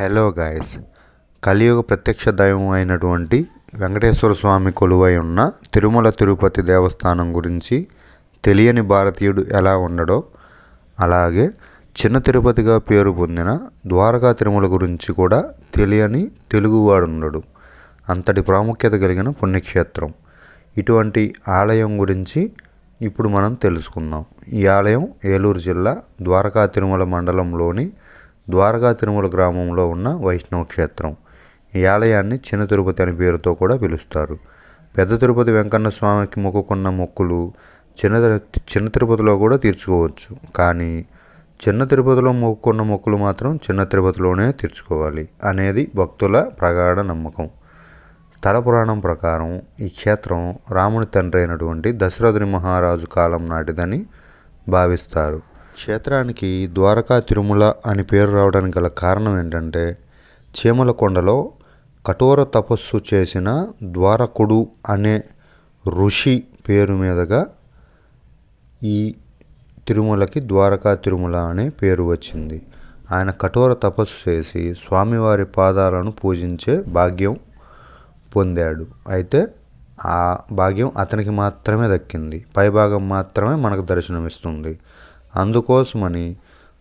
Hello guys కలియుగ ప్రత్యక్ష దైవం అయినటువంటి వెంకటేశ్వర స్వామి కొలువై ఉన్న తిరుమల తిరుపతి దేవస్థానం గురించి తెలియని భారతీయుడు ఎలా ఉండడో అలాగే చిన్న తిరుపతిగా పేరు పొందిన ద్వారకా తిరుమల గురించి కూడా తెలియని తెలుగువాడు ఉండడు. అంతటి ప్రాముఖ్యత కలిగిన పుణ్యక్షేత్రం. ఇటువంటి ఆలయం గురించి ఇప్పుడు మనం తెలుసుకుందాం. ఈ ఆలయం ఏలూరు జిల్లా ద్వారకా తిరుమల మండలంలోని ద్వారకా తిరుమల గ్రామంలో ఉన్న వైష్ణవ క్షేత్రం. ఈ ఆలయాన్ని చిన్న తిరుపతి అనే పేరుతో కూడా పిలుస్తారు. పెద్ద తిరుపతి వెంకన్న స్వామికి మొక్కుకున్న మొక్కులు చిన్న చిన్న తిరుపతిలో కూడా తీర్చుకోవచ్చు. కానీ చిన్న తిరుపతిలో మొక్కుకున్న మొక్కులు మాత్రం చిన్న తిరుపతిలోనే తీర్చుకోవాలి అనేది భక్తుల ప్రగాఢ నమ్మకం. స్థల పురాణం ప్రకారం ఈ క్షేత్రం రాముని తండ్రి అయినటువంటి దశరథుని మహారాజు కాలం నాటిదని భావిస్తారు. క్షేత్రానికి ద్వారకా తిరుమల అని పేరు రావడానికి గల కారణం ఏంటంటే చీమల కొండలో కఠోర తపస్సు చేసిన ద్వారకుడు అనే ఋషి పేరు మీదుగా ఈ తిరుమలకి ద్వారకా తిరుమల అనే పేరు వచ్చింది. ఆయన కఠోర తపస్సు చేసి స్వామివారి పాదాలను పూజించే భాగ్యం పొందాడు. అయితే ఆ భాగ్యం అతనికి మాత్రమే దక్కింది. పైభాగం మాత్రమే మనకు దర్శనమిస్తుంది. అందుకోసమని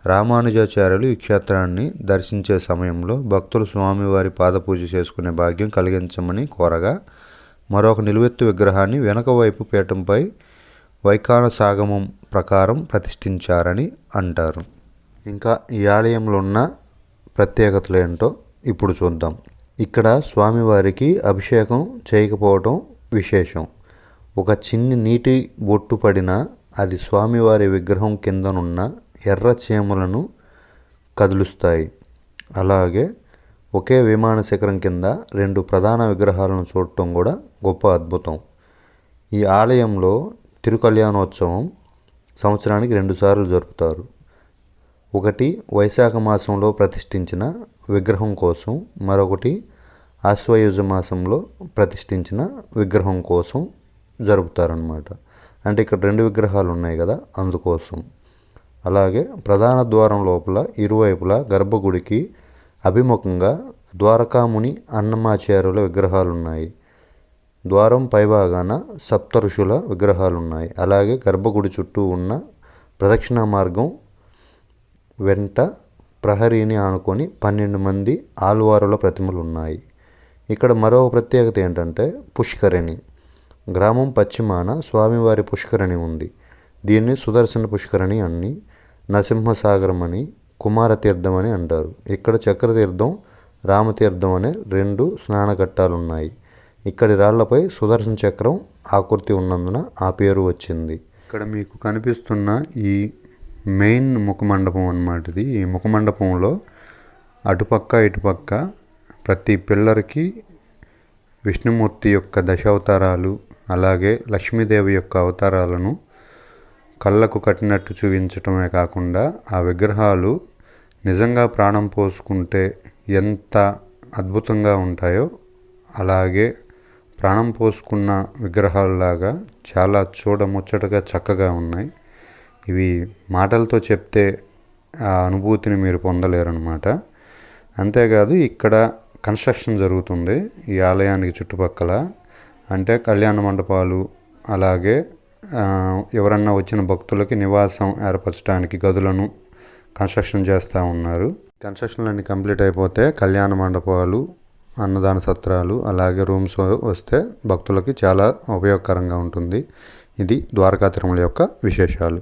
రామానుజాచార్యులు ఈ క్షేత్రాన్ని దర్శించే సమయంలో భక్తులు స్వామివారి పాదపూజ చేసుకునే భాగ్యం కలిగించమని కోరగా మరొక నిలువెత్తు విగ్రహాన్ని వెనక వైపు పీఠంపై వైకానసాగమం ప్రకారం ప్రతిష్ఠించారని అంటారు. ఇంకా ఈ ఆలయంలో ఉన్న ప్రత్యేకతలు ఏంటో ఇప్పుడు చూద్దాం. ఇక్కడ స్వామివారికి అభిషేకం చేయకపోవటం విశేషం. ఒక చిన్ని నీటి బొట్టు పడిన అది స్వామివారి విగ్రహం కిందనున్న ఎర్ర చీమలను కదులుస్తాయి. అలాగే ఒకే విమాన శిఖరం కింద రెండు ప్రధాన విగ్రహాలను చూడటం కూడా గొప్ప అద్భుతం. ఈ ఆలయంలో తిరుకల్యాణోత్సవం సంవత్సరానికి రెండుసార్లు జరుపుతారు. ఒకటి వైశాఖ మాసంలో ప్రతిష్ఠించిన విగ్రహం కోసం మరొకటి ఆశ్వయుజ మాసంలో ప్రతిష్ఠించిన విగ్రహం కోసం జరుపుతారనమాట అంటే ఇక్కడ రెండు విగ్రహాలు ఉన్నాయి కదా అందుకోసం. అలాగే ప్రధాన ద్వారం లోపల ఇరువైపులా గర్భగుడికి అభిముఖంగా ద్వారకాముని అన్నమాచార్యుల విగ్రహాలు ఉన్నాయి ద్వారం పైభాగాన సప్తఋషుల విగ్రహాలున్నాయి. విగ్రహాలు ఉన్నాయి అలాగే గర్భగుడి చుట్టూ ఉన్న ప్రదక్షిణా మార్గం వెంట ప్రహరీని ఆనుకొని పన్నెండు మంది ఆల్వారుల ప్రతిమలు ఉన్నాయి ఇక్కడ మరో ప్రత్యేకత ఏంటంటే పుష్కరిణి. గ్రామం పశ్చిమాన స్వామివారి పుష్కరిణి ఉంది. దీన్ని సుదర్శన పుష్కరిణి అని నరసింహసాగరం అని కుమారతీర్థం అని అంటారు. ఇక్కడ చక్రతీర్థం రామతీర్థం అనే రెండు స్నానఘట్టాలు ఉన్నాయి ఇక్కడి రాళ్ళపై సుదర్శన చక్రం ఆకృతి ఉన్నందున ఆ పేరు వచ్చింది. ఇక్కడ మీకు కనిపిస్తున్న ఈ మెయిన్ ముఖమండపం అన్నమాట ఇది ఈ ముఖమండపంలో అటుపక్క ఇటుపక్క ప్రతి పిల్లర్కి విష్ణుమూర్తి యొక్క దశావతారాలు అలాగే లక్ష్మీదేవి యొక్క అవతారాలను కళ్ళకు కట్టినట్టు చూపించటమే కాకుండా ఆ విగ్రహాలు నిజంగా ప్రాణం పోసుకుంటే ఎంత అద్భుతంగా ఉంటాయో అలాగే ప్రాణం పోసుకున్న విగ్రహాలలాగా చాలా చూడముచ్చటగా చక్కగా ఉన్నాయి. ఇవి మాటలతో చెప్తే ఆ అనుభూతిని మీరు పొందలేరన్నమాట. అంతేకాదు ఇక్కడ కన్స్ట్రక్షన్ జరుగుతుంది ఈ ఆలయానికి చుట్టుపక్కల. అంటే కళ్యాణ మండపాలు అలాగే ఎవరన్నా వచ్చిన భక్తులకి నివాసం ఏర్పరచడానికి గదులను కన్స్ట్రక్షన్ చేస్తూ ఉన్నారు. కన్స్ట్రక్షన్లన్నీ కంప్లీట్ అయిపోతే కళ్యాణ మండపాలు అన్నదాన సత్రాలు అలాగే రూమ్స్ వస్తే భక్తులకి చాలా ఉపయోగకరంగా ఉంటుంది. ఇది ద్వారకా తిరుమల యొక్క విశేషాలు.